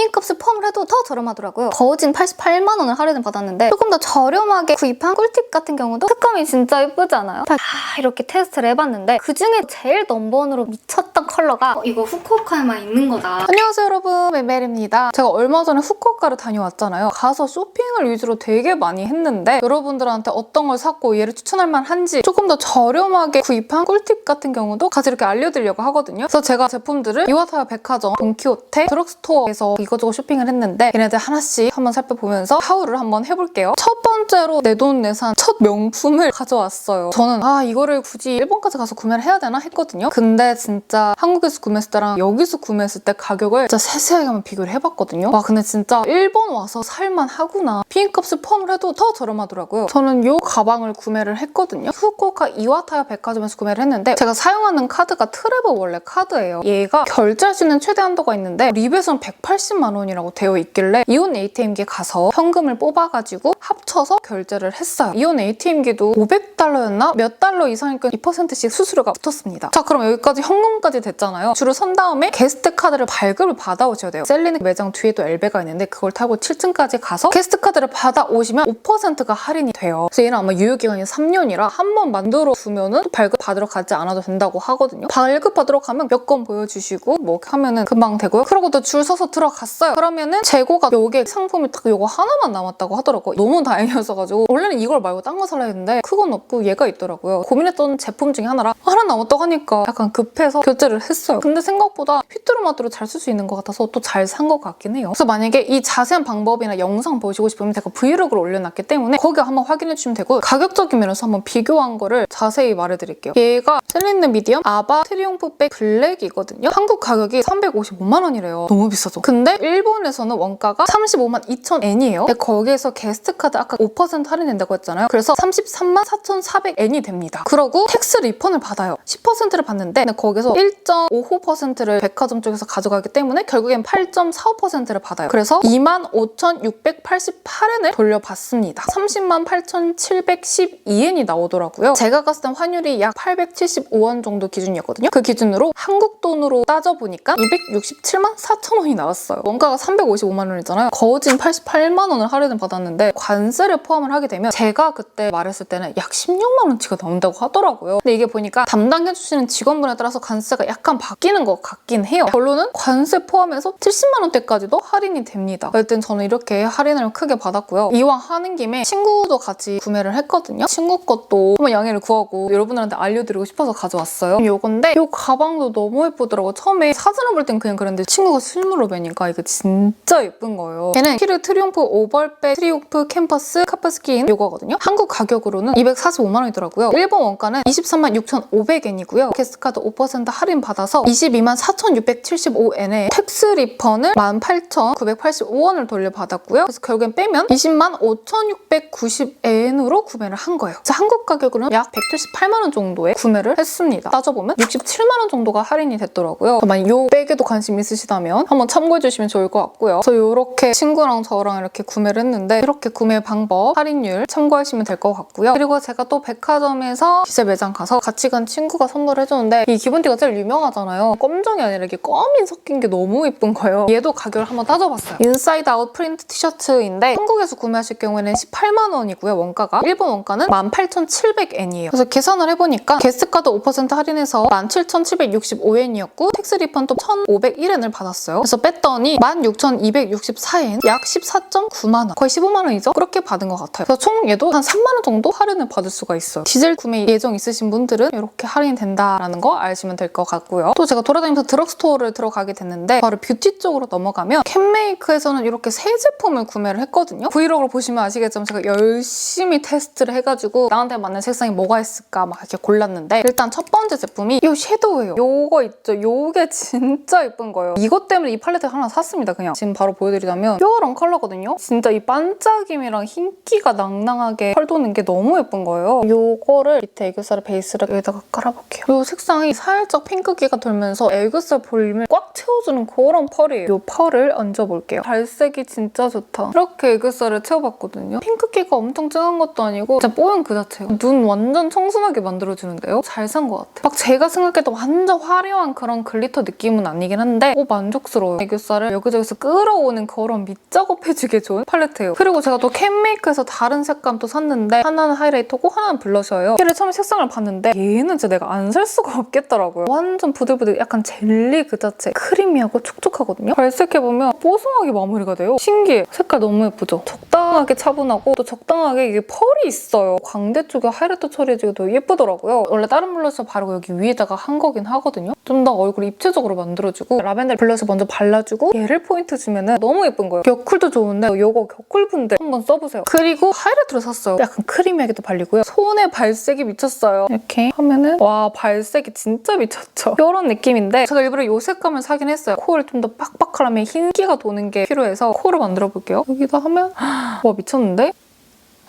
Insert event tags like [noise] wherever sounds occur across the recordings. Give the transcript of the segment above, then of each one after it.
피임값을 포함을 해도 더 저렴하더라고요. 거진 88만 원을 할인을 받았는데 조금 더 저렴하게 구입한 꿀팁 같은 경우도 색감이 진짜 예쁘잖아요. 다 이렇게 테스트를 해봤는데 그중에 제일 넘버원으로 미쳤던 컬러가 어, 이거 후쿠오카에만 있는 거다. 안녕하세요 여러분 멜멜입니다. 제가 얼마 전에 후쿠오카를 다녀왔잖아요. 가서 쇼핑을 위주로 되게 많이 했는데 여러분들한테 어떤 걸 샀고 얘를 추천할 만한지 조금 더 저렴하게 구입한 꿀팁 같은 경우도 같이 이렇게 알려드리려고 하거든요. 그래서 제가 제품들을 이와타야 백화점, 돈키호테, 드럭스토어에서 이 것저것 쇼핑을 했는데 얘네들 하나씩 한번 살펴보면서 하울을 한번 해볼게요. 첫 번째로 내 돈 내산 첫 명품을 가져왔어요. 저는 아 이거를 굳이 일본까지 가서 구매를 해야 되나 했거든요. 근데 진짜 한국에서 구매했을 때랑 여기서 구매했을 때 가격을 진짜 세세하게 한번 비교를 해봤거든요. 와 근데 진짜 일본 와서 살만 하구나. 비행값을 포함을 해도 더 저렴하더라고요. 저는 이 가방을 구매를 했거든요. 후쿠오카 이와타야 백화점에서 구매를 했는데 제가 사용하는 카드가 트래블 원래 카드예요. 얘가 결제할 수 있는 최대 한도가 있는데 립에서는 180만 원이라고 되어 있길래 이온 ATM기에 가서 현금을 뽑아가지고 합쳐서 결제를 했어요. 이온 ATM기도 500달러였나? 몇 달러 이상이니까 2%씩 수수료가 붙었습니다. 자 그럼 여기까지 현금까지 됐잖아요. 줄을 선 다음에 게스트 카드를 발급을 받아오셔야 돼요. 셀리는 매장 뒤에도 엘베가 있는데 그걸 타고 7층까지 가서 게스트 카드를 받아오시면 5%가 할인이 돼요. 그래서 얘는 아마 유효기간이 3년이라 한 번 만들어 두면은 또 발급 받으러 가지 않아도 된다고 하거든요. 발급 받으러 가면 몇 건 보여주시고 뭐 하면은 금방 되고요. 그러고도 줄 서서 들어 갔어요. 그러면은 재고가 요게 상품이 딱 요거 하나만 남았다고 하더라고요. 너무 [laughs] 다행이었어가지고 원래는 이걸 말고 딴 거 살라 했는데 그건 없고 얘가 있더라고요. 고민했던 제품 중에 하나라 하나 남았다고 하니까 약간 급해서 결제를 했어요. 근데 생각보다 휘뚜루마뚜루 잘 쓸 수 있는 것 같아서 또 잘 산 것 같긴 해요. 그래서 만약에 이 자세한 방법이나 영상 보시고 싶으면 제가 브이로그를 올려놨기 때문에 거기 한번 확인해 주시면 되고 가격적인 면에서 한번 비교한 거를 자세히 말해드릴게요. 얘가 셀린느 미디엄 아바 트리ум프백 블랙이거든요. 한국 가격이 355만 원이래요. 너무 비싸죠? 근데 일본에서는 원가가 35만 2천 엔이에요. 근데 거기에서 게스트 카드 아까 5% 할인된다고 했잖아요. 그래서 33만 4,400 엔이 됩니다. 그러고 텍스 리펀을 받아요. 10%를 받는데 거기서 1.55%를 백화점 쪽에서 가져가기 때문에 결국엔 8.45%를 받아요. 그래서 25,688엔을 돌려받습니다. 30만 8,712엔이 나오더라고요. 제가 갔을 땐 환율이 약 875원 정도 기준이었거든요. 그 기준으로 한국 돈으로 따져보니까 267만 4천 원이 나왔어요. 원가가 355만 원이잖아요. 거진 88만 원을 할인을 받았는데 관세를 포함을 하게 되면 제가 그때 말했을 때는 약 16만 원치가 나온다고 하더라고요. 근데 이게 보니까 담당해주시는 직원분에 따라서 관세가 약간 바뀌는 것 같긴 해요. 결론은 관세 포함해서 70만 원대까지도 할인이 됩니다. 어쨌든 저는 이렇게 할인을 크게 받았고요. 이왕 하는 김에 친구도 같이 구매를 했거든요. 친구 것도 한번 양해를 구하고 여러분들한테 알려드리고 싶어서 가져왔어요. 요건데 이 가방도 너무 예쁘더라고요. 처음에 사진을 볼 땐 그냥 그랬는데 친구가 실물로 뵈니까 이게 진짜 예쁜 거예요. 얘는 키르 트리움프 오벌백 트리움프 캠퍼스 카프스킨 요거거든요. 한국 가격으로는 245만 원이더라고요. 일본 원가는 23만 6,500엔이고요. 게스트카드 5% 할인 받아서 22만 4,675엔에 텍스 리펀을 18,985원을 돌려받았고요. 그래서 결국엔 빼면 20만 5,690엔으로 구매를 한 거예요. 한국 가격으로는 약 178만 원 정도에 구매를 했습니다. 따져보면 67만 원 정도가 할인이 됐더라고요. 만약 요 백에도 관심 있으시다면 한번 참고해 주시면 좋을 것 같고요. 그래서 이렇게 친구랑 저랑 이렇게 구매를 했는데 이렇게 구매 방법, 할인율 참고하시면 될 것 같고요. 그리고 제가 또 백화점에서 디젤 매장 가서 같이 간 친구가 선물을 해줬는데 이 기본티가 제일 유명하잖아요. 검정이 아니라 이렇게 검이 섞인 게 너무 예쁜 거예요. 얘도 가격을 한번 따져봤어요. 인사이드 아웃 프린트 티셔츠인데 한국에서 구매하실 경우에는 18만 원이고요. 원가가 일본 원가는 18,700엔이에요. 그래서 계산을 해보니까 게스트카드 5% 할인해서 17,765엔이었고 텍스 리펀도 1,501엔을 받았어요. 그래서 뺐더니 16,264엔 약 14.9만 원 거의 15만 원이죠? 그렇게 받은 것 같아요. 그래서 총 얘도 한 3만 원 정도 할인을 받을 수가 있어요. 디젤 구매 예정 있으신 분들은 이렇게 할인 된다라는 거 아시면 될 것 같고요. 또 제가 돌아다니면서 드럭스토어를 들어가게 됐는데 바로 뷰티 쪽으로 넘어가면 캔메이크에서는 이렇게 새 제품을 구매를 했거든요. 브이로그를 보시면 아시겠지만 제가 열심히 테스트를 해가지고 나한테 맞는 색상이 뭐가 있을까 막 이렇게 골랐는데 일단 첫 번째 제품이 이 섀도우예요. 요거 있죠? 요게 [laughs] 진짜 예쁜 거예요. 이것 때문에 이 팔레트 하나 샀습니다. 그냥 지금 바로 보여드리자면 이런 컬러거든요. 진짜 이 반짝임이랑 흰기가 낭낭하게 펄도는 게 너무 예쁜 거예요. 요거를 밑에 애교살 베이스를 여기다가 깔아볼게요. 요 색상이 살짝 핑크기가 돌면서 애교살 볼륨을 꽉 채워주는 그런 펄이에요. 요 펄을 얹어볼게요. 잘 발색이 진짜 좋다. 이렇게 애교살을 채워봤거든요. 핑크기가 엄청 진한 것도 아니고 진짜 뽀얀 그 자체예요. 눈 완전 청순하게 만들어주는데요. 잘 산 것 같아요. 막 제가 생각했던 완전 화려한 그런 글리터 느낌은 아니긴 한데 오 만족스러워요. 애교살을 여기저기서 끌어오는 그런 밑작업해주기 좋은 팔레트예요. 그리고 제가 또 캔메이크에서 다른 색감 또 샀는데 하나는 하이라이터고 하나는 블러셔예요. 얘를 처음에 색상을 봤는데 얘는 진짜 내가 안 살 수가 없겠더라고요. 완전 부들부들 약간 젤리 그 자체 크리미하고 촉촉하거든요. 발색해보면 뽀송하게 마무리가 돼요. 신기해. 색깔 너무 예쁘죠? 적당하게 차분하고 또 적당하게 이게 펄이 있어요. 광대 쪽에 하이라이터 처리해주기도 예쁘더라고요. 원래 다른 블러셔 바르고 여기 위에다가 한 거긴 하거든요. 좀 더 얼굴 입체적으로 만들어주고 라벤더 블러셔 먼저 발라주고 얘를 포인트 주면은 너무 예쁜 거예요. 겨쿨도 좋은데 이거 겨쿨분들 한번 써보세요. 그리고 하이라이터를 샀어요. 약간 크리미하게도 발리고요. 손에 발색이 미쳤어요. 이렇게 하면은 와 발색이 진짜 미쳤죠. [laughs] 이런 느낌인데 제가 일부러 이 색감을 사긴 했어요. 코를 좀 더 빡빡하려면 흰기가 도는 게 필요해서 코를 만들어 볼게요. 여기다 하면 [gasps] 와 미쳤는데?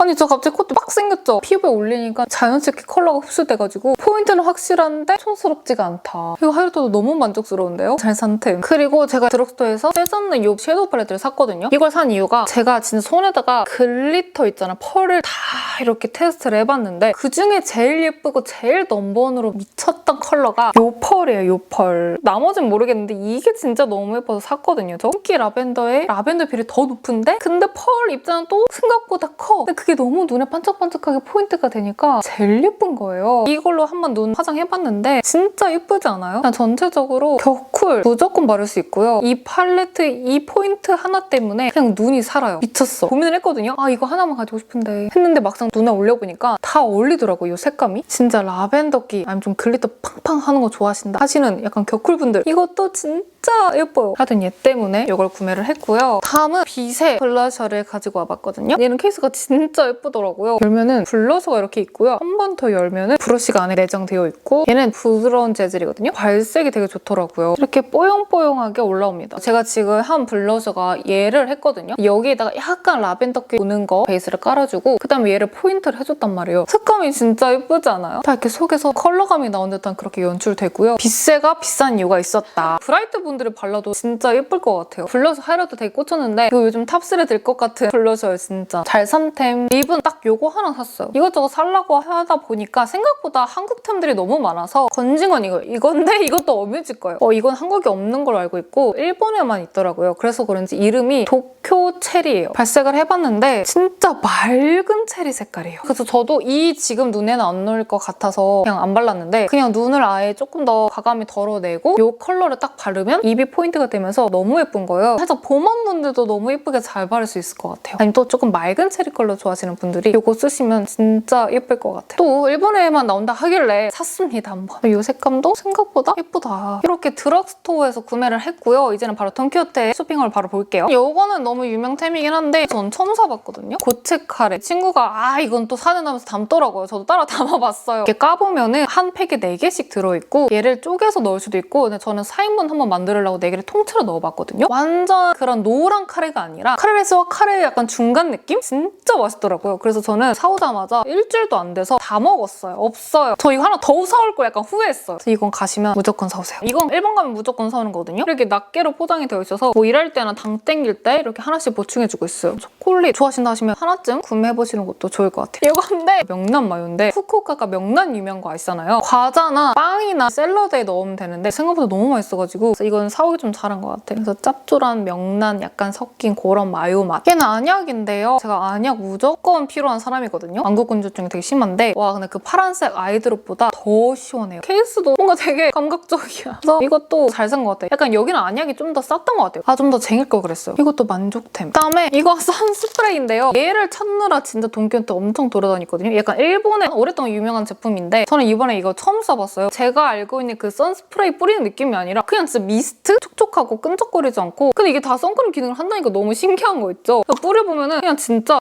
아니 저 갑자기 콧도 빡 생겼죠? 피부에 올리니까 자연스럽게 컬러가 흡수돼가지고 포인트는 확실한데 촌스럽지가 않다. 이거 하이라이터도 너무 만족스러운데요? 잘 산 템. 그리고 제가 드럭스토어에서 세전느 이 섀도우 팔레트를 샀거든요. 이걸 산 이유가 제가 진짜 손에다가 글리터 있잖아. 펄을 다 이렇게 테스트를 해봤는데 그중에 제일 예쁘고 제일 넘버원으로 미쳤던 컬러가 요 펄이에요. 요 펄. 나머진 모르겠는데 이게 진짜 너무 예뻐서 샀거든요. 저 흰기 라벤더에 라벤더 비율이 더 높은데 근데 펄 입자는 또 생각보다 커. 근데 그게 너무 눈에 반짝반짝하게 포인트가 되니까 제일 예쁜 거예요. 이걸로 한번 눈 화장해봤는데 진짜 예쁘지 않아요? 그냥 전체적으로 겨쿨 무조건 바를 수 있고요. 이 팔레트 이 포인트 하나 때문에 그냥 눈이 살아요. 미쳤어. 고민을 했거든요. 아 이거 하나만 가지고 싶은데 했는데 막상 눈에 올려보니까 다 어울리더라고요. 이 색감이. 진짜 라벤더기 아니면 좀 글리터 팡팡 하는 거 좋아하신다 하시는 약간 겨쿨분들 이것도 진짜 예뻐요. 하여튼 얘 때문에 이걸 구매를 했고요. 다음은 빛의 블러셔를 가지고 와봤거든요. 얘는 케이스가 진짜 예쁘더라고요. 열면은 블러셔가 이렇게 있고요. 한 번 더 열면은 브러쉬가 안에 내장되어 있고 얘는 부드러운 재질이거든요. 발색이 되게 좋더라고요. 이렇게 뽀용뽀용하게 올라옵니다. 제가 지금 한 블러셔가 얘를 했거든요. 여기에다가 약간 라벤더기 도는 거 베이스를 깔아주고 그다음에 얘를 포인트를 해줬단 말이에요. 색감이 진짜 예쁘지 않아요? 다 이렇게 속에서 컬러감이 나온 듯한 그렇게 연출되고요. 빗새가 비싼 이유가 있었다. 브라이트 분들이 발라도 진짜 예쁠 것 같아요. 블러셔 하이라이터 되게 꽂혔는데 이거 요즘 탑3에 들것 같은 블러셔예요, 진짜. 잘 산템. 립은 딱 요거 하나 샀어요. 이것저것 살라고 하다 보니까 생각보다 한국템들이 너무 많아서 건징은 이거. 이건데 [laughs] 이것도 어뮤지 거예요. 어, 이건 한국에 없는 걸로 알고 있고 일본에만 있더라고요. 그래서 그런지 이름이 도쿄 체리예요. 발색을 해봤는데 진짜 맑은 체리 색깔이에요. 그래서 저도 이 지금 눈에는 안 넣을 것 같아서 그냥 안 발랐는데 그냥 눈을 아예 조금 더 과감히 덜어내고 이 컬러를 딱 바르면 입이 포인트가 되면서 너무 예쁜 거예요. 살짝 봄 왔는데도 너무 예쁘게 잘 바를 수 있을 것 같아요. 아니면 또 조금 맑은 체리 컬러 좋아 하시는 분들이 이거 쓰시면 진짜 예쁠 것 같아요. 또 일본에만 나온다 하길래 샀습니다 한번. 이 색감도 생각보다 예쁘다. 이렇게 드럭스토어에서 구매를 했고요. 이제는 바로 돈키호테 쇼핑을 바로 볼게요. 이거는 너무 유명템이긴 한데 전 처음 사봤거든요. 고체 카레. 친구가 아 이건 또 사는 하면서 담더라고요. 저도 따라 [laughs] 담아봤어요. 이렇게 까보면 은 한 팩에 4개씩 들어있고 얘를 쪼개서 넣을 수도 있고 근데 저는 4인분 한번 만들려고 4개를 통째로 넣어봤거든요. 완전 그런 노란 카레가 아니라 카레라이스와 카레의 약간 중간 느낌? 진짜 맛있 더라고요. 그래서 저는 사오자마자 일주일도 안 돼서 다 먹었어요. 없어요. 저 이거 하나 더 사올 걸 약간 후회했어요. 이건 가시면 무조건 사오세요. 이건 일본 가면 무조건 사오는 거거든요. 이렇게 낱개로 포장이 되어 있어서 뭐 일할 때나 당 땡길 때 이렇게 하나씩 보충해주고 있어요. 초콜릿 좋아하신다 하시면 하나쯤 구매해보시는 것도 좋을 것 같아요. 이건데 명란 마요인데 후쿠오카가 명란 유명한 거 아시잖아요. 과자나 빵이나 샐러드에 넣으면 되는데 생각보다 너무 맛있어가지고 이건 사오기 좀 잘한 것 같아요. 그래서 짭조란 명란 약간 섞인 그런 마요 맛. 얘는 안약인데요. 제가 안약 무조건 필요한 사람이거든요. 안구 건조증이 되게 심한데 와 근데 그 파란색 아이드롭보다 더 시원해요. 케이스도 뭔가 되게 감각적이야. 그래서 이것도 잘 산 것 같아요. 약간 여기는 안약이 좀 더 쌌던 것 같아요. 아 좀 더 쟁일 걸 그랬어요. 이것도 만족템. 그다음에 이거 [laughs] 선스프레이인데요. 얘를 찾느라 진짜 동키호테 엄청 돌아다녔거든요. 약간 일본에 오랫동안 유명한 제품인데 저는 이번에 이거 처음 써봤어요. 제가 알고 있는 그 선스프레이 뿌리는 느낌이 아니라 그냥 진짜 미스트? 촉촉하고 끈적거리지 않고 근데 이게 다 선크림 기능을 한다니까 너무 신기한 거 있죠? 뿌려보면은 그냥 진짜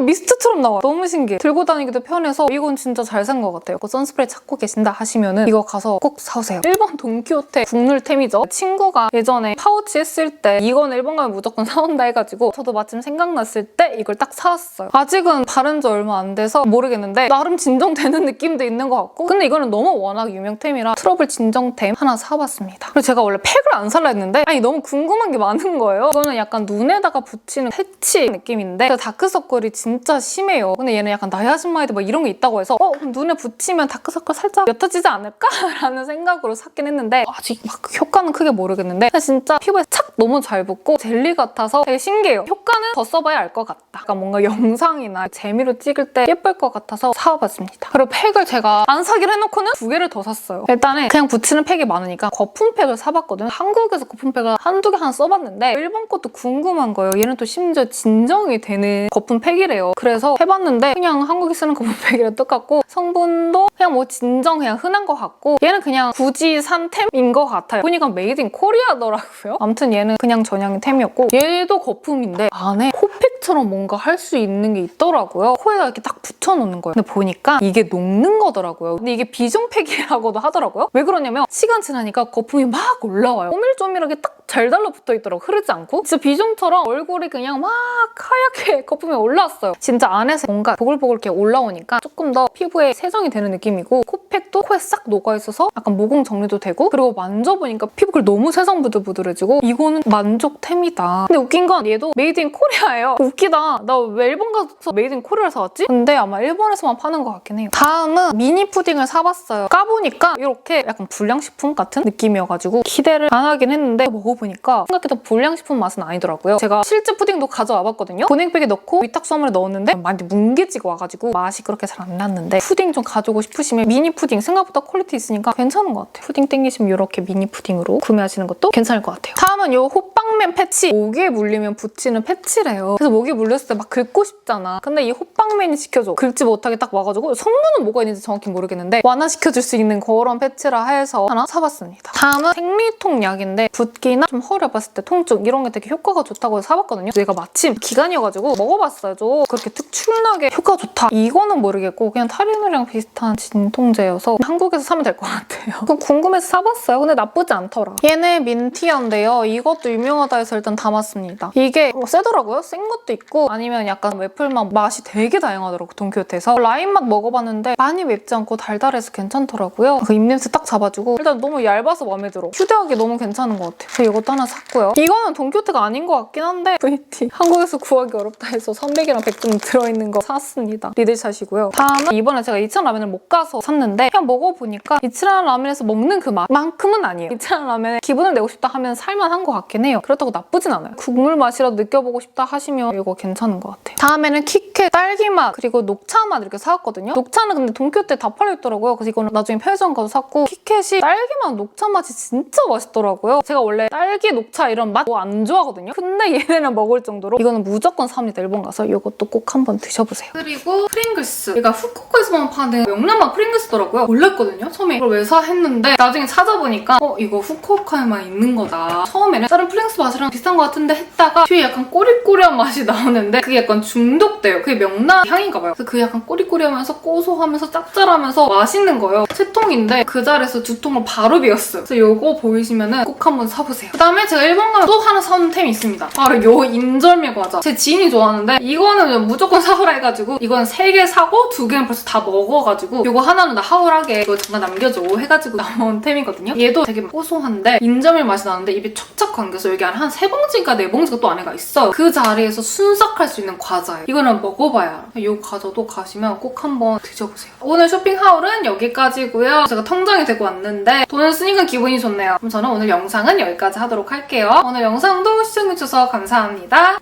미스트처럼 나와요. 너무 신기해. 들고 다니기도 편해서 이건 진짜 잘 산 것 같아요. 그 선스프레이 찾고 계신다 하시면은 이거 가서 꼭 사오세요. 일본 돈키호테 국룰템이죠. 친구가 예전에 파우치 했을 때 이건 일본 가면 무조건 [laughs] 사온다 해가지고 저도 마침 생각났을 때 이걸 딱 사왔어요. 아직은 바른 지 얼마 안 돼서 모르겠는데 나름 진정되는 [laughs] 느낌도 있는 것 같고 근데 이거는 너무 워낙 유명템이라 트러블 진정템 하나 사봤습니다. 그리고 제가 원래 팩을 안 살라 했는데 아니 너무 궁금한 게 많은 거예요. 이거는 약간 눈에다가 붙이는 패치 느낌인데 다크서클이 진짜 심해요. 근데 얘는 약간 나야신마이드 뭐 이런 게 있다고 해서 어 눈에 붙이면 다크서클 살짝 옅어지지 않을까 라는 [laughs] 생각으로 샀긴 했는데 아직 막 효과는 크게 모르겠는데 진짜 피부에 착 너무 잘 붙고 젤리 같아서 되게 신기해요. 효과는 더 써봐야 알 것 같다. 약간 뭔가 영상이나 재미로 찍을 때 예쁠 것 같아서 사와봤습니다. 그리고 팩을 제가 안 사기로 해놓고는 두 개를 더 샀어요. 일단은 그냥 붙이는 팩이 많으니까 거품 팩을 사봤거든요. 한국에서 거품 팩을 한두 개 하나 써봤는데 일본 것도 궁금한 거예요. 얘는 또 심지어 진정이 되는 거품 팩이 래요. 그래서 해봤는데 그냥 한국에 쓰는 거품팩이랑 [laughs] 똑같고 성분도 그냥 뭐 진정 그냥 흔한 것 같고 얘는 그냥 굳이 산 템인 것 같아요. 보니까 메이드 인 코리아더라고요. 아무튼 얘는 그냥 전향의 템이었고 얘도 거품인데 안에 코팩 처럼 뭔가 할 수 있는 게 있더라고요. 코에다 이렇게 딱 붙여놓는 거예요. 근데 보니까 이게 녹는 거더라고요. 근데 이게 비중팩이라고도 하더라고요. 왜 그러냐면 시간 지나니까 거품이 막 올라와요. 쪼밀쪼밀하게 딱 잘 달라붙어 있더라고 흐르지 않고 진짜 비중처럼 얼굴이 그냥 막 하얗게 [laughs] 거품이 올라왔어요. 진짜 안에서 뭔가 보글보글 이렇게 올라오니까 조금 더 피부에 세정이 되는 느낌이고 코팩도 코에 싹 녹아있어서 약간 모공 정리도 되고 그리고 만져보니까 피부가 너무 세정 부들부들해지고 이거는 만족템이다. 근데 웃긴 건 얘도 메이드 인 코리아예요. 웃기다. 나 왜 일본 가서 메이드 인 코리아를 사왔지? 근데 아마 일본에서만 파는 것 같긴 해요. 다음은 미니 푸딩을 사봤어요. 까보니까 이렇게 약간 불량식품 같은 느낌이어가지고 기대를 안 하긴 했는데 먹어보니까 생각했던 불량식품 맛은 아니더라고요. 제가 실제 푸딩도 가져와 봤거든요. 보냉백에 넣고 위탁수화물에 넣었는데 많이 뭉개지고 와가지고 맛이 그렇게 잘 안 났는데 푸딩 좀 가지고 싶으시면 미니 푸딩 생각보다 퀄리티 있으니까 괜찮은 것 같아요. 푸딩 땡기시면 이렇게 미니 푸딩으로 구매하시는 것도 괜찮을 것 같아요. 다음은 이 호빵맨 패치. 목에 물리면 붙이는 패치래요. 그래서 목에 물렸을 때 막 긁고 싶잖아. 근데 이 호빵맨이 시켜줘. 긁지 못하게 딱 와가지고 성분은 뭐가 있는지 정확히 모르겠는데 완화시켜줄 수 있는 그런 패치라 해서 하나 사봤습니다. 다음은 생리통 약인데 붓기나 좀 허리 아팠을 때 통증 이런 게 되게 효과가 좋다고 해서 사봤거든요. 얘가 마침 기간이어가지고 먹어봤어요. 좀 그렇게 특출나게 효과 좋다. 이거는 모르겠고 그냥 타리누리랑 비슷한 진통제여서 한국에서 사면 될 것 같아요. [laughs] 그럼 궁금해서 사봤어요. 근데 나쁘지 않더라. 얘네 민티아인데요. 이것도 유명하다 해서 일단 담았습니다. 이게 뭐 세더라고요. 센 것도 있고 아니면 약간 웨플맛 맛이 되게 다양하더라고 돈키호테에서 라임 맛 먹어봤는데 많이 맵지 않고 달달해서 괜찮더라고요. 그 입냄새 딱 잡아주고 일단 너무 얇아서 마음에 들어. 휴대하기 너무 괜찮은 것 같아요. 그래서 이것도 하나 샀고요. 이거는 돈키호테가 아닌 것 같긴 한데 [laughs] VT 한국에서 구하기 어렵다 해서 300이랑 100좀 들어있는 거 샀습니다. 리들샷이고요. 다음은 이번에 제가 이천 라면을 못 가서 샀는데 그냥 먹어보니까 이치란 라면에서 먹는 그 맛만큼은 아니에요. 이치란 라면에 기분을 내고 싶다 하면 살만한 것 같긴 해요. 그렇다고 나쁘진 않아요. 국물 맛이라도 느껴보고 싶다 하시면 이거 괜찮은 것 같아요. 다음에는 키캣 딸기 맛 그리고 녹차 맛 이렇게 사왔거든요. 녹차는 근데 돈키호테 다 팔려있더라고요. 그래서 이거는 나중에 편의점 가서 샀고 키캣이 딸기 맛 녹차 맛이 진짜 맛있더라고요. 제가 원래 딸기 녹차 이런 맛뭐안 좋아하거든요. 근데 [laughs] 얘네랑 먹을 정도로 이거는 무조건 삽니다. 일본 가서 이것도 꼭 한번 드셔보세요. 그리고 프링글스. 얘가 후쿠오카에서만 파는 명란맛 프링글스더라고요. 몰랐거든요. 처음에 이걸 왜 사 했는데 나중에 찾아보니까 어 이거 후쿠오카에만 있는 거다. 처음에는 다른 프링글스 맛이랑 비슷한 것 같은데 했다가 뒤에 약간 꼬리꼬리한 맛이 나오는데 그게 약간 중독돼요. 그게 명란 향인가 봐요. 그 약간 꼬리꼬리하면서 고소하면서 짭짤하면서 맛있는 거예요. 세 통인데 그 자리에서 두 통을 바로 비웠어요. 그래서 이거 보이시면은 꼭 한번 사보세요. 그다음에 제가 일본 가면 또 하나 사온 템이 있습니다. 바로 요 인절미 과자. 제 지인이 좋아하는데 이거는 무조건 사오라 해가지고 이건 세 개 사고 두 개는 벌써 다 먹어가지고 이거 하나는 나 하울하게 이거 잠깐 남겨줘 해가지고 [laughs] 나온 템이거든요. 얘도 되게 고소한데 인절미 맛이 나는데 입에 척척 감겨서 여기 안에 한 세 봉지인가 네 봉지가 또 안에가 있어. 그 자리에서 순삭할 수 있는 과자예요. 이거는 먹어봐야. 이 과자도 가시면 꼭 한번 드셔보세요. 오늘 쇼핑 하울은 여기까지고요. 제가 통장이 되고 왔는데 돈을 쓰니까 기분이 좋네요. 그럼 저는 오늘 영상은 여기까지 하도록 할게요. 오늘 영상도 시청해주셔서 감사합니다.